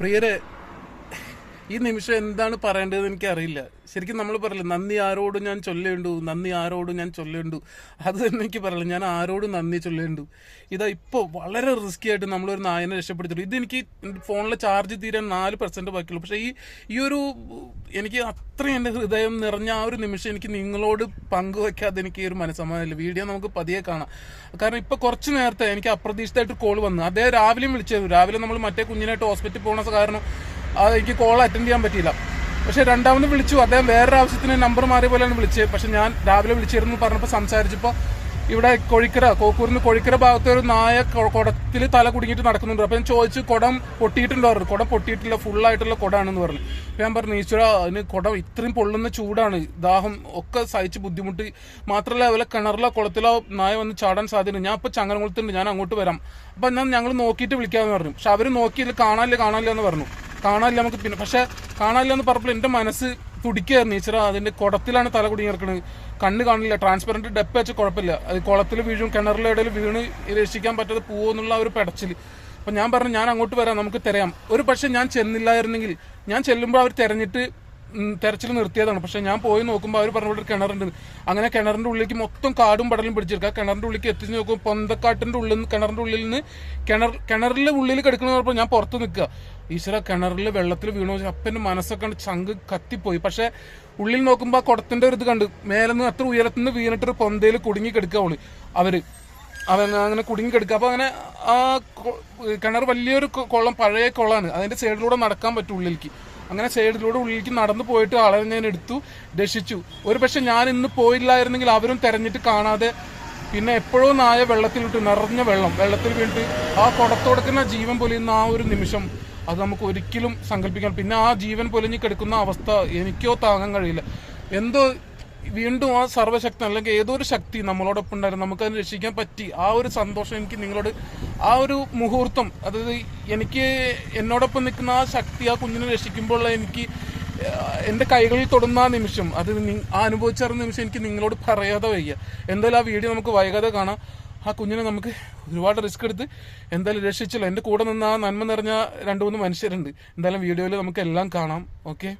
പ്രിയരെ ഈ നിമിഷം എന്താണ് പറയേണ്ടത് എനിക്ക് അറിയില്ല ശരിക്കും നമ്മൾ പറയില്ല നന്ദി ആരോടും ഞാൻ ചൊല്ലേണ്ടു നന്ദി ആരോടും ഞാൻ ചൊല്ലേണ്ടു. അത് തന്നെ എനിക്ക് പറയില്ല. ഞാൻ ആരോടും നന്ദി ചൊല്ലേണ്ടു. ഇതാ ഇപ്പോൾ വളരെ റിസ്കി ആയിട്ട് നമ്മളൊരു നായനെ രക്ഷപ്പെടുത്തിട്ടു ഇതെനിക്ക് ഫോണിലെ ചാർജ് തീരാൻ നാല് പെർസെന്റ് ബാക്കിയുള്ളൂ. പക്ഷേ ഈ ഈ ഒരു എനിക്ക് അത്രയും എന്റെ ഹൃദയം നിറഞ്ഞ ആ ഒരു നിമിഷം എനിക്ക് നിങ്ങളോട് പങ്കുവെക്കാതെ എനിക്ക് ഈ ഒരു മനസ്സമാനമില്ല വീഡിയോ നമുക്ക് പതിയെ കാണാം. കാരണം ഇപ്പോൾ കുറച്ച് നേരത്തെ എനിക്ക് അപ്രതീക്ഷിതമായിട്ട് കോൾ വന്നു. അദ്ദേഹം രാവിലെയും വിളിച്ചിരുന്നു. രാവിലെ നമ്മൾ മറ്റേ കുഞ്ഞിനായിട്ട് ഹോസ്പിറ്റലിൽ പോകണ കാരണം എനിക്ക് കോൾ അറ്റൻഡ് ചെയ്യാൻ പറ്റിയില്ല. പക്ഷെ രണ്ടാമത് വിളിച്ചു. അദ്ദേഹം വേറൊരു ആവശ്യത്തിന് നമ്പർ മാറിയ പോലെയാണ് വിളിച്ചത്. പക്ഷെ ഞാൻ രാവിലെ വിളിച്ചിരുന്നു. പറഞ്ഞപ്പോൾ സംസാരിച്ചപ്പോൾ ഇവിടെ കോഴിക്കര കോക്കൂരിന് കോഴിക്കര ഭാഗത്ത് ഒരു നായ കുടത്തിൽ തല കുടുങ്ങിയിട്ട് നടക്കുന്നുണ്ട്. അപ്പം ഞാൻ ചോദിച്ചു കുടം പൊട്ടിയിട്ടുണ്ടോ? പറഞ്ഞു. കുടം പൊട്ടിയിട്ടില്ല. ഫുൾ ആയിട്ടുള്ള കുടമാണെന്ന് പറഞ്ഞു. ഞാൻ പറഞ്ഞു ഈശ്വര അതിന് കുടം ഇത്രയും പൊള്ളുന്ന ചൂടാണ്. ദാഹം ഒക്കെ സഹിച്ച് ബുദ്ധിമുട്ട്. മാത്രമല്ല അതുപോലെ കിണറിലോ കുളത്തിലോ നായ വന്ന് ചാടാൻ സാധ്യത ഞാൻ ഇപ്പോൾ ചങ്ങനകുളത്തുണ്ട്. ഞാൻ അങ്ങോട്ട് വരാം. അപ്പം ഞാൻ ഞങ്ങൾ നോക്കിയിട്ട് വിളിക്കാമെന്ന് പറഞ്ഞു. പക്ഷെ അവർ നോക്കിയില്ല. കാണാനില്ല കാണാനില്ല എന്ന് പറഞ്ഞു. കാണാനില്ല നമുക്ക് പിന്നെ. പക്ഷെ കാണാനില്ല എന്ന് പറഞ്ഞപ്പോൾ എന്റെ മനസ്സ് തുടിക്കുകയായിരുന്നു. ഈശ്വര അതിന്റെ കുടത്തിലാണ് തല കുടുങ്ങി കിടക്കുന്നത് കണ്ണ് കാണില്ല. ട്രാൻസ്പെറന്റ് ഡെപ്പ് വെച്ച് കുഴപ്പമില്ല. അത് കുളത്തിൽ വീഴും കിണറിലെ ഇടയിൽ വീണ് രക്ഷിക്കാൻ പറ്റാതെ പോവെന്നുള്ള ഒരു പെടച്ചിൽ അപ്പം ഞാൻ പറഞ്ഞു ഞാൻ അങ്ങോട്ട് വരാം നമുക്ക് തിരയാം. ഒരു പക്ഷേ ഞാൻ ചെന്നില്ലായിരുന്നെങ്കിൽ ഞാൻ ചെല്ലുമ്പോൾ അവർ തെരഞ്ഞിട്ട് തെരച്ചിൽ നിർത്തിയതാണ്. പക്ഷെ ഞാൻ പോയി നോക്കുമ്പോൾ അവർ പറഞ്ഞ ഒരു കിണറുണ്ട്. അങ്ങനെ കിണറിന്റെ ഉള്ളിലേക്ക് മൊത്തം കാടും പടലും പിടിച്ചെടുക്കുക. കിണറിന്റെ ഉള്ളിലേക്ക് എത്തിച്ച് നോക്കുമ്പോൾ പൊന്തക്കാട്ടിന്റെ ഉള്ളിൽ നിന്ന് കിണറിന്റെ ഉള്ളിൽ നിന്ന് കിണർ കിണറിലെ ഉള്ളിൽ കിടക്കുന്ന പറഞ്ഞപ്പോൾ ഞാൻ പുറത്ത് നിൽക്കുക. ഈശ്വര കിണറിൽ വെള്ളത്തിൽ വീണു അപ്പന്റെ മനസ്സൊക്കെ ചങ്ക് കത്തിപ്പോയി. പക്ഷെ ഉള്ളിൽ നോക്കുമ്പോൾ ആ കുടത്തിന്റെ ഒരു ഇത് കണ്ട് മേലെ നിന്ന് അത്ര ഉയരത്തിൽ നിന്ന് വീണിട്ടൊരു പൊന്തയിൽ കുടുങ്ങി കിടക്കുക അവൾ. അവർ. അവൻ അങ്ങനെ കുടുങ്ങി കിടക്കുക. അപ്പൊ അങ്ങനെ ആ കിണർ വലിയൊരു കുളം പഴയ കുളമാണ് അതിന്റെ സൈഡിലൂടെ നടക്കാൻ പറ്റും ഉള്ളിലേക്ക്. അങ്ങനെ സൈഡിലൂടെ ഉള്ളിലേക്ക് നടന്നു പോയിട്ട് ആളെ ഞാൻ എടുത്തു രക്ഷിച്ചു ഒരു പക്ഷെ ഞാൻ ഇന്ന് പോയില്ലായിരുന്നെങ്കിൽ അവരും തെരഞ്ഞിട്ട് കാണാതെ പിന്നെ എപ്പോഴോ നായ വെള്ളത്തിലിട്ട് നിറഞ്ഞ വെള്ളം വെള്ളത്തിൽ വീണിട്ട് ആ കുടത്തോടക്കുന്ന ജീവൻ പൊലിയുന്ന ആ ഒരു നിമിഷം അത് നമുക്ക് ഒരിക്കലും സങ്കല്പിക്കാൻ പിന്നെ ആ ജീവൻ പൊലിഞ്ഞ് കിടക്കുന്ന അവസ്ഥ എനിക്കോ താങ്ങാൻ കഴിയില്ല. എന്തോ വീണ്ടും ആ സർവശക്തി അല്ലെങ്കിൽ ഏതൊരു ശക്തി നമ്മളോടൊപ്പം ഉണ്ടായിരുന്നു നമുക്കതിനെ രക്ഷിക്കാൻ പറ്റി. ആ ഒരു സന്തോഷം എനിക്ക് നിങ്ങളോട് ആ ഒരു മുഹൂർത്തം അതായത് എനിക്ക് എന്നോടൊപ്പം നിൽക്കുന്ന ആ ശക്തി ആ കുഞ്ഞിനെ രക്ഷിക്കുമ്പോൾ എനിക്ക് എന്റെ കൈകളിൽ തൊടുന്ന ആ നിമിഷം അത് ആ അനുഭവിച്ചറിഞ്ഞ നിമിഷം എനിക്ക് നിങ്ങളോട് പറയാതെ വയ്യ. എന്തായാലും ആ വീഡിയോ നമുക്ക് വൈകാതെ കാണാം. ആ കുഞ്ഞിനെ നമുക്ക് ഒരുപാട് റിസ്ക് എടുത്ത് എന്തായാലും രക്ഷിച്ചല്ലോ. എന്റെ കൂടെ നിന്ന് ആ നന്മ നിറഞ്ഞ രണ്ട് മൂന്ന് മനുഷ്യരുണ്ട്. എന്തായാലും വീഡിയോയിൽ നമുക്ക് എല്ലാം കാണാം. ഓക്കെ?